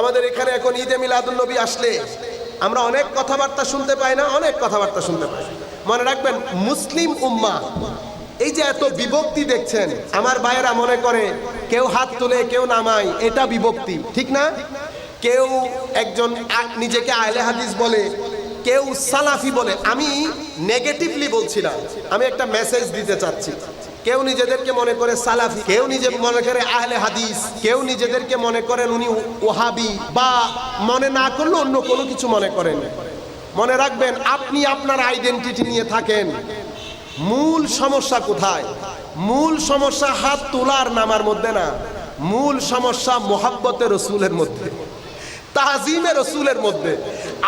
আমাদের এখানে এখন ঈদে মিলাদুল নবী আসলে আমরা অনেক কথাবার্তা শুনতে পাই না, অনেক কথাবার্তা শুনতে পাই। মনে রাখবেন, মুসলিম উম্মা, এই যে এত বিভক্তি দেখছেন, আমার ভাইয়েরা মনে করে, কেউ হাত তুলে, কেউ নামায়, এটা বিভক্তি, ঠিক না? কেউ একজন নিজেকে আহলে হাদিস বলে কেউ সালাফি বলে, আমি নেগেটিভলি বলছিলাম। আমি একটা মেসেজ দিতে চাচ্ছি। কেউ নিজেদেরকে মনে করে সালাফি, কেউ নিজে মনে করে আহলে হাদিস, কেউ নিজেদেরকে মনে করেন উনি ওহাবি, বা মনে না করলে অন্য কোনো কিছু মনে করেন। মনে রাখবেন, আপনি আপনার আইডেন্টিটি নিয়ে থাকেন। মূল সমস্যা কোথায়? মূল সমস্যা হাত তোলার নামার মধ্যে না। মূল সমস্যা মোহাব্বতের রসুলের মধ্যে। তাজিমে রসুলের মধ্যে।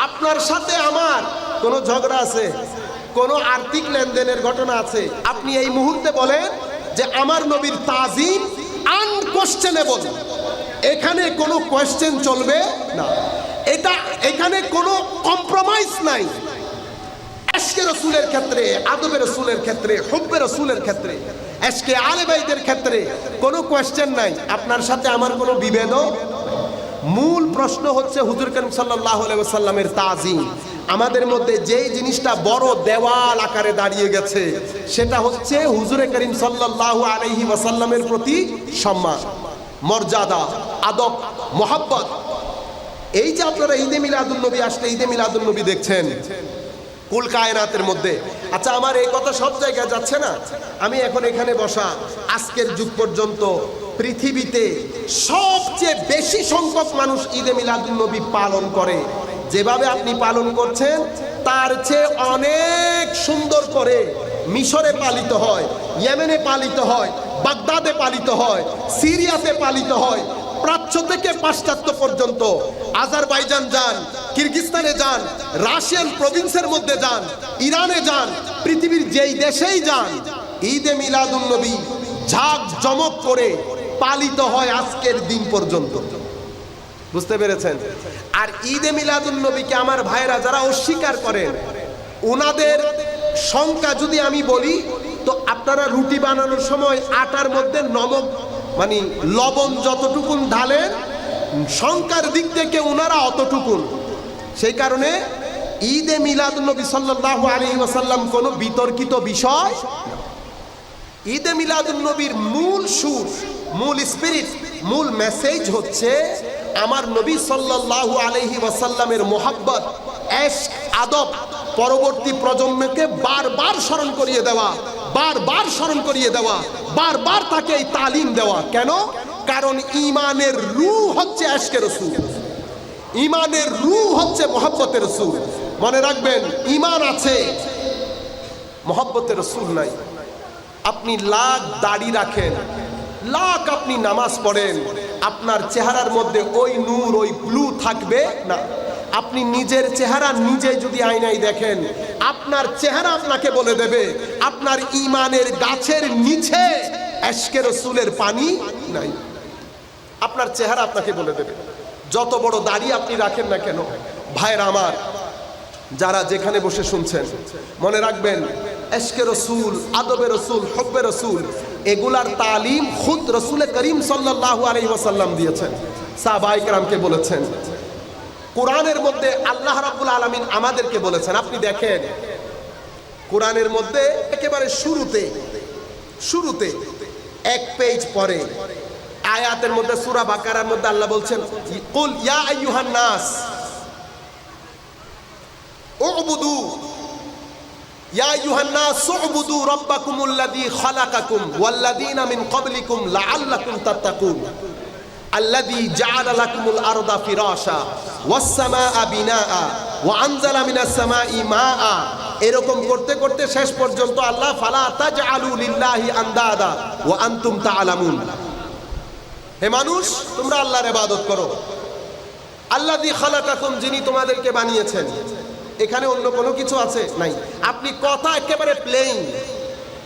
আপনার সাথে আমার কোনো ঝগড়া আছে, কোনো আর্থিক লেনদেনের ঘটনা আছে। আপনি এই মুহূর্তে বলেন যে আমার নবীর তাজিম আনকোশ্চেনেবল এখানে কোনো কোয়েশ্চেন চলবে না। এটা, এখানে কোনো কম্প্রোমাইজ নাই। এসকে রসুলের ক্ষেত্রে আদবের রসুলের ক্ষেত্রে হুব্বের রসুলের ক্ষেত্রে এসকে আলেবাইদের ক্ষেত্রে কোনো কোয়েশ্চেন নাই। আপনার সাথে আমার কোনো বিভেদও মূল প্রশ্ন হচ্ছে হুজুর করিম সাল্লাহ সাল্লামের তাজিম। আমাদের মধ্যে যেই জিনিসটা বড় দেওয়াল আকারে দাঁড়িয়ে গেছে, সেটা হচ্ছে হুজুরে করিম সাল্লাহ আলহি ওয়াসাল্লামের প্রতি সম্মান, মর্যাদা, আদব, মোহাব্বত। এই যে আপনারা ঈদে মিলাদুল নবী আসলে ঈদে মিলাদুল নবী দেখছেন, কুল কায়নাতের মধ্যে। আচ্ছা আমার এই কথা সব জায়গায় যাচ্ছে না? আমি এখন এখানে বসা, আজকের যুগ পর্যন্ত পৃথিবীতে সবচেয়ে বেশি সংখ্যক মানুষ ঈদে মিলাদুল নবী পালন করে। যেভাবে আপনি পালন করছেন, তার চেয়ে অনেক সুন্দর করে মিশরে পালিত হয়, ইয়েমেনে পালিত হয়, বাগদাদে পালিত হয়, সিরিয়াতে পালিত হয়। প্রাচ্য থেকে পাশ্চাত্য পর্যন্ত আজারবাইজান যান কিরগিস্তানে যান, রাশিয়ান প্রভিন্সের মধ্যে যান, ইরানে যান, পৃথিবীর যেই দেশেই যান, ঈদে মিলাদুল নবী ঝাঁক জমক করে পালিত হয় আজকের দিন পর্যন্ত। বুঝতে পেরেছেন? আর ঈদে মিলাদুল নবীকে আমার ভাইরা যারা অস্বীকার করেন, ওনাদের সংখ্যা যদি আমি বলি, তো আপনারা রুটি বানানোর সময় আটার মধ্যে নমক মানে লবণ যতটুকুন ঢালেন, সংখ্যার দিক থেকে ওনারা অতটুকুন। সেই কারণে ঈদে মিলাদুল নবী সাল্লাহ আলী ওয়াসাল্লাম কোনো বিতর্কিত বিষয় ঈদে মিলাদুল নবীর মূল সুর মূল স্পিরিট মূল মেসেজ হচ্ছে আমার নবী সাল্লাল্লাহু আলাইহি ওয়াসাল্লামের মোহাব্বত এশ আদব পরবর্তী প্রজন্মকে বারবার স্মরণ করিয়ে দেওয়া, বারবার স্মরণ করিয়ে দেওয়া, বারবার তাকে এই তালিম দেওয়া। কেন? কারণ ইমানের রু হচ্ছে এশকে রসুল। ইমানের রু হচ্ছে মোহাব্বতের রসুল। মনে রাখবেন ইমান আছে, মোহাব্বতের রসুল নাই। আপনি লাখ দাড়ি রাখেন লাখ আপনি নামাজ পড়েন, আপনার চেহারার মধ্যে ওই নূর, ওই গ্লু থাকবে না। আপনি নিজের চেহারা নিজে যদি আয়নায় দেখেন, আপনার চেহারা আপনাকে বলে দেবে, আপনার ইমানের গাছের নিচে এশকে রসুলের পানি নাই। আপনার চেহারা আপনাকে বলে দেবে। যত বড় দাড়ি আপনি রাখেন না কেন, ভাইয়ের আমার, যারা যেখানে বসে শুনছেন, মনে রাখবেন, এশকে রসুল, আদবে রসুল, হব্বে রসুল এগুলার তালিম খুদ রসুলে করিম সাল্লাহ আলহি ওয়াসাল্লাম দিয়েছেন। সাহবাইকরামকে বলেছেন। কোরআনের মধ্যে আল্লাহ রাব্বুল আলমিন আমাদেরকে বলেছেন, আপনি দেখেন, কোরআনের মধ্যে একেবারে শুরুতে শুরুতে এক পেজ পরে আয়াতের মধ্যে সুরা বাকারার মধ্যে আল্লাহ বলছেন কুল ইয়া নাস এরকম করতে করতে শেষ পর্যন্ত আল্লাহ ফালা আনতুম হে মানুষ, তোমরা আল্লাহর ইবাদত করো। আল্লাহ খালাকাকুম, যিনি তোমাদেরকে বানিয়েছেন। এখানে অন্য কোনো কিছু আছে? নাই। আপনি কথা একেবারে প্লেইন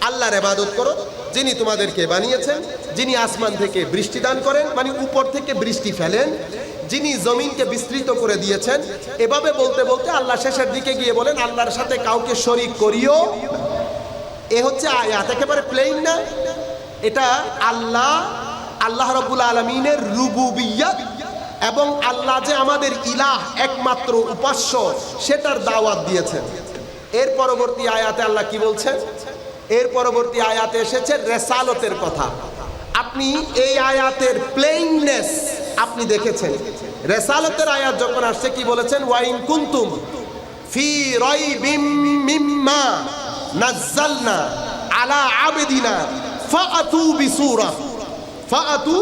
আল্লাহর ইবাদত করো, যিনি তোমাদেরকে বানিয়েছেন, যিনি আসমান থেকে বৃষ্টি দান করেন মানে উপর থেকে বৃষ্টি ফেলেন, যিনি জমিনকে বিস্তৃত করে দিয়েছেন, এভাবে বলতে বলতে আল্লাহ শেষের দিকে গিয়ে বলেন, আল্লাহর সাথে কাউকে শরিক করিও। এ হচ্ছে আয়াত, একেবারে প্লেইন না। এটা আল্লাহ আল্লাহ রব্বুল আলমিনের রুবুবিয়াত এবং আল্লাহ যে আমাদের ইলাহ একমাত্র উপাস্য, সেটার দাওয়াত দিয়েছেন। এর পরবর্তী আয়াতে আল্লাহ কি বলছেন? এর পরবর্তী আয়াতে এসেছে রেসালতের কথা। আপনি এই আয়াতের প্লেইননেস আপনি দেখেছেন। রেসালতের আয়াত যখন আসছে, কি বলেছেন? ওয়াইন কুন্তুম ফি রাইবিম মিম্মা নাজ্জালনা আলা আবেদিনা ফাআতু বিসূরা। ফাআতু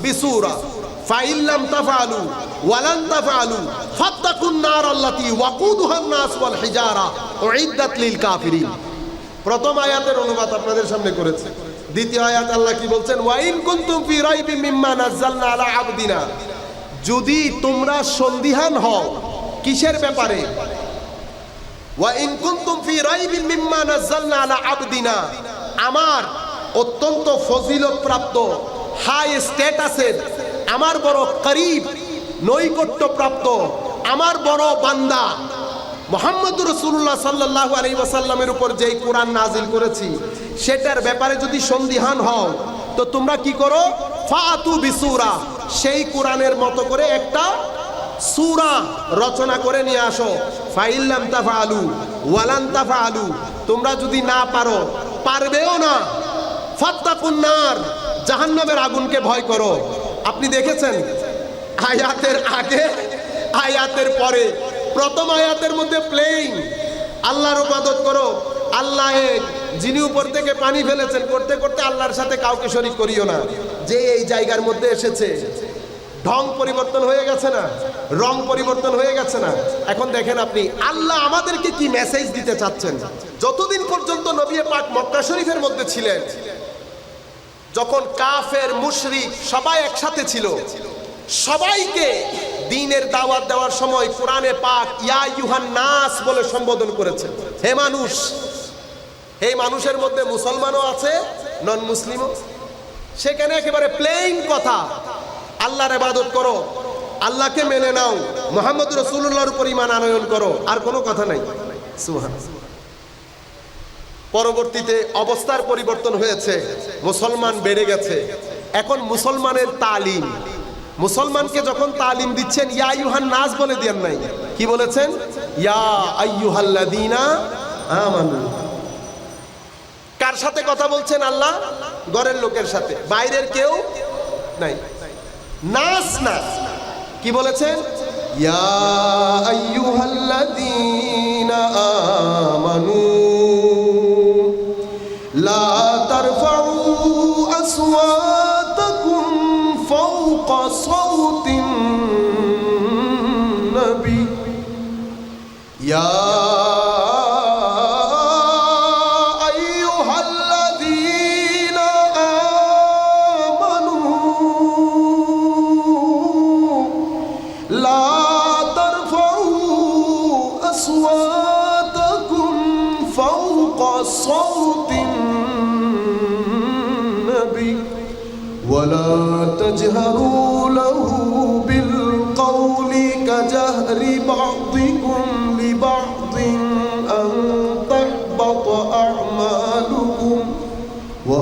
বিসূরা। ফাইল্লাম তাফালু, ওয়ালান তাফালু, ফাত্তাকুন নার আল্লাতি ওয়াকুদুহান নাস ওয়াল হিজারা, উইদ্দাত লিল কাফিরিন। প্রথম আয়াতের অনুবাদ আপনাদের সামনে করেছে। দ্বিতীয় আয়াত আল্লাহ কি বলছেন? ওয়াইন কুনতুম ফি রাইবি মিম্মা নাযালনা আলা আবদিনা। যদি তোমরা সন্দিহান হও, কিসের ব্যাপারে? ওয়াইন কুনতুম ফি রাইবি মিম্মা নাযালনা আলা আবদিনা। আমার অত্যন্ত ফজিলত প্রাপ্ত হাই স্ট্যাটাসের আমার বড় করিব নৈকট্য প্রাপ্ত আমার বড় বান্দা। মোহাম্মদ রসুল্লাহ সাল্লাহ আলী ওয়াসাল্লামের উপর যেই কোরআন নাজিল করেছি, সেটার ব্যাপারে যদি সন্দিহান হও, তো তোমরা কি করো? ফাতু বিসুরা, সেই কোরআনের মতো করে একটা সুরা রচনা করে নিয়ে আসো। ফাইল্লাম তাফা আলু ওয়ালান তাফা আলু তোমরা যদি না পারো, পারবেও না। ফাত্তাকুন্নার জাহান্নামের আগুনকে ভয় করো। আপনি দেখেছেন? আয়াতের আগে, আয়াতের পরে, প্রথম আয়াতের মধ্যে প্লেইং আল্লাহর ইবাদত করো। আল্লাহ যিনি উপর থেকে পানি ফেলেছেন, করতে করতে আল্লাহর সাথে কাউকে শরীক করিও না। যে এই জায়গার মধ্যে এসেছে, ঢং পরিবর্তন হয়ে গেছে না? রং পরিবর্তন হয়ে গেছে না? এখন দেখেন আপনি, আল্লাহ আমাদেরকে কি মেসেজ দিতে চাচ্ছেন? যতদিন পর্যন্ত নবী পাক মক্কা শরীফের মধ্যে ছিলেন যখন কাফের, মুশরিক সবাই একসাথে ছিল, সবাইকে দিনের দাওয়াত দেওয়ার সময় কোরআনে পাক ইয়া ইউহান নাস বলে সম্বোধন করেছে। হে মানুষ এই মানুষের মধ্যে মুসলমানও আছে নন মুসলিমও সেখানে একেবারে প্লেইন কথা, আল্লাহর ইবাদত করো, আল্লাহকে মেনে নাও, মোহাম্মদ রসুল্লাহর উপর ইমান আনয়ন করো, আর কোনো কথা নাই। সুবহান পরবর্তীতে অবস্থার পরিবর্তন হয়েছে, মুসলমান বেড়ে গেছে। এখন মুসলমানের তালিম। মুসলমানকে যখন তালিম দিচ্ছেন, ইয়া ইউহান নাস বলে দেন নাই। কি বলেছেন? ইয়া আইয়ুহাল্লাযীনা আমানু। কার সাথে কথা বলছেন আল্লাহ? ঘরের লোকের সাথে। বাইরের কেউ নাই। নাস না। কি বলেছেন? ইয়া আইয়ুহাল্লাযীনা আমানু। লা তারফাউ আসওয়াতাকুম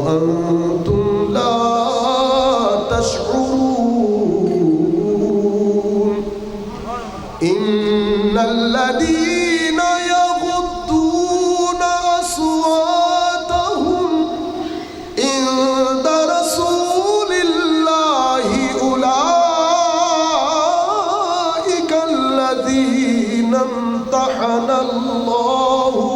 وأنتم لا تشعرون إن الذين يغضون أصواتهم عند رسول الله أولئك الذين امتحن الله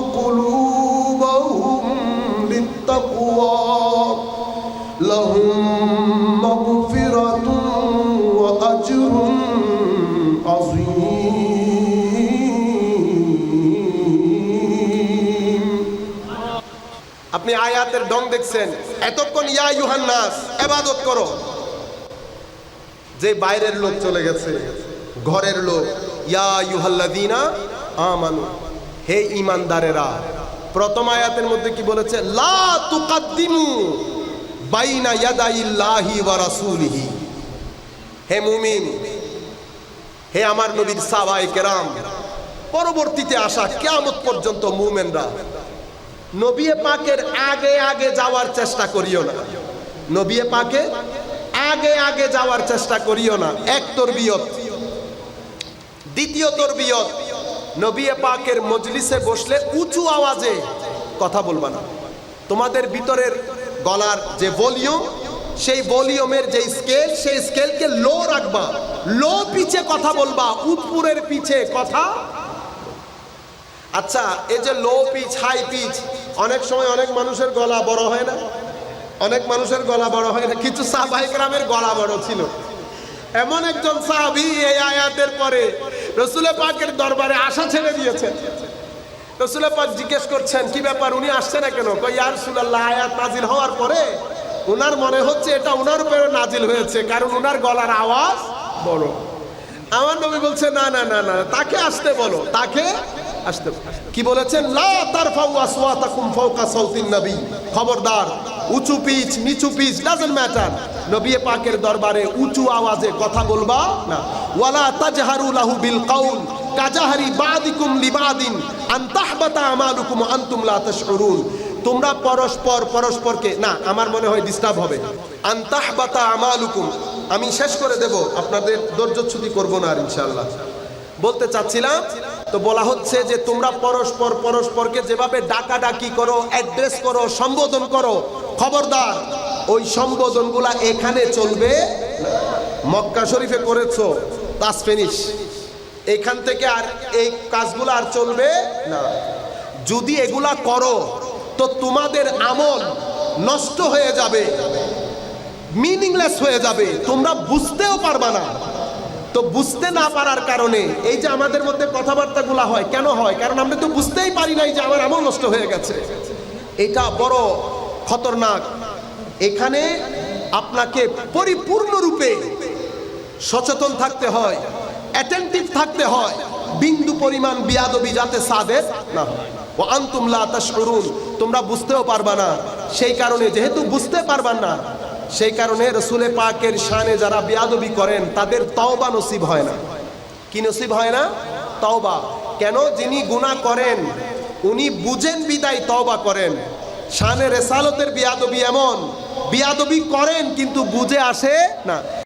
আপনি আয়াতের ডং দেখছেন। এতক্ষণ ইয়া ইউহান্নাস এবাদত করো। যে বাইরের লোক চলে গেছে, ঘরের লোক, ইয়া ইউহাল্লাদিনা আমানু। হে ইমানদারেরা প্রথম আয়াতের মধ্যে কি বলেছে? লা তুকাদ্দিমু বাইনা ইয়াদাইল্লাহি ওয়া রাসূলিহি। হে মুমিন, হে আমার নবীর সাহাবায়ে কেরাম, পরবর্তীতে আসা কিয়ামত পর্যন্ত মুমিনরা নবিয়ে পাকের আগে আগে যাওয়ার চেষ্টা করিও না। নবিয়ে পাকে আগে আগে যাওয়ার চেষ্টা করিও না। এক তরবিয়ত। দ্বিতীয় তরবিয়ত, নবী পাকের মজলিসে বসলে উঁচু আওয়াজে কথা বলবা না। তোমাদের ভিতরের গলার যে ভলিউম, সেই ভলিউমের যে স্কেল, সেই স্কেলকে লো রাখবা। লো পিছে কথা বলবা, উৎপুরের পিছে কথা আচ্ছা এই যে লো পিচ হাই পিচ অনেক সময় অনেক মানুষের গলা বড় হয় না? অনেক মানুষের গলা বড় হয় না? কিছু সাহবাহিকরামের গলা বড় ছিল। এমন একজন সাহাবি এই আয়াতের পরে রসুলে পাকের দরবারে আশা ছেড়ে দিয়েছেন। রসুলে পাক জিজ্ঞেস করছেন, কি ব্যাপার, উনি আসছে না কেন? ইয়ার সুলাল্লাহ আয়াত নাজিল হওয়ার পরে উনার মনে হচ্ছে এটা উনার উপরে নাজিল হয়েছে, কারণ উনার গলার আওয়াজ বড়। আমার নবী বলছে, না না না না, তাকে আসতে বলো, তাকে আসতে কি বলেছেন? লা তারফাউ আসওয়াতাকুম ফাওকা সাউতিন নবী। খবরদার, উঁচু পিচ, নিচু পিচ ডাজন্ট ম্যাটার নবী পাকের দরবারে উঁচু আওয়াজে কথা বলবা না। ওয়ালা তাজহারু লাহু বিল কাউল কাজাহারি বাদিকুম লিবাদিন আন তাহবাতা আমালুকুম আনতুম লা তাশউরুন। তোমরা পরস্পর, পরস্পরকে, না, আমার মনে হয় ডিস্টার্ব হবে। আন তাহবাতা আমালুকুম, আমি শেষ করে দেব। আপনাদের ধৈর্যচ্যুতি করব না আর ইনশাআল্লাহ। বলতে চাচ্ছিলাম তো বলা হচ্ছে যে তোমরা পরস্পর পরস্পরকে যেভাবে ডাকাডাকি করো অ্যাড্রেস করো, সম্বোধন করো, খবরদার, ওই সম্বোধনগুলা এখানে চলবে মক্কা শরীফে করেছ তাস ফিনিশ এখান থেকে আর এই কাজগুলো আর চলবে না। যদি এগুলা করো, তো তোমাদের আমল নষ্ট হয়ে যাবে মিনিংলেস হয়ে যাবে, তোমরা বুঝতেও পারবা না। তো বুঝতে না পারার কারণে এই যে আমাদের মধ্যে কথাবার্তাগুলো হয়, কেন হয়? কারণ আমরা তো বুঝতেই পারি নাই যে আমার আমল নষ্ট হয়ে গেছে। এটা বড় খতরনাক। এখানে আপনাকে পরিপূর্ণরূপে সচেতন থাকতে হয় অ্যাটেন্টিভ থাকতে হয়, বিন্দু পরিমাণ বিয়াদবি যাতে সাদের না হয়। ও আন্তুম লা তাশউরুন, তোমরা বুঝতেও পারবা না। সেই কারণে যেহেতু বুঝতে পারবা না সেই কারণে রসুলে পাকের শানে যারা বেয়াদবি করেন, তাদের তওবা নসিব হয় না। কি নসিব হয় না? তওবা। কেন? যিনি গুণা করেন, উনি বুঝেন বিদায় তওবা করেন। শানে রেসালতের বিয়াদবি এমন। বিয়াদবি করেন, কিন্তু বুঝে আসে না।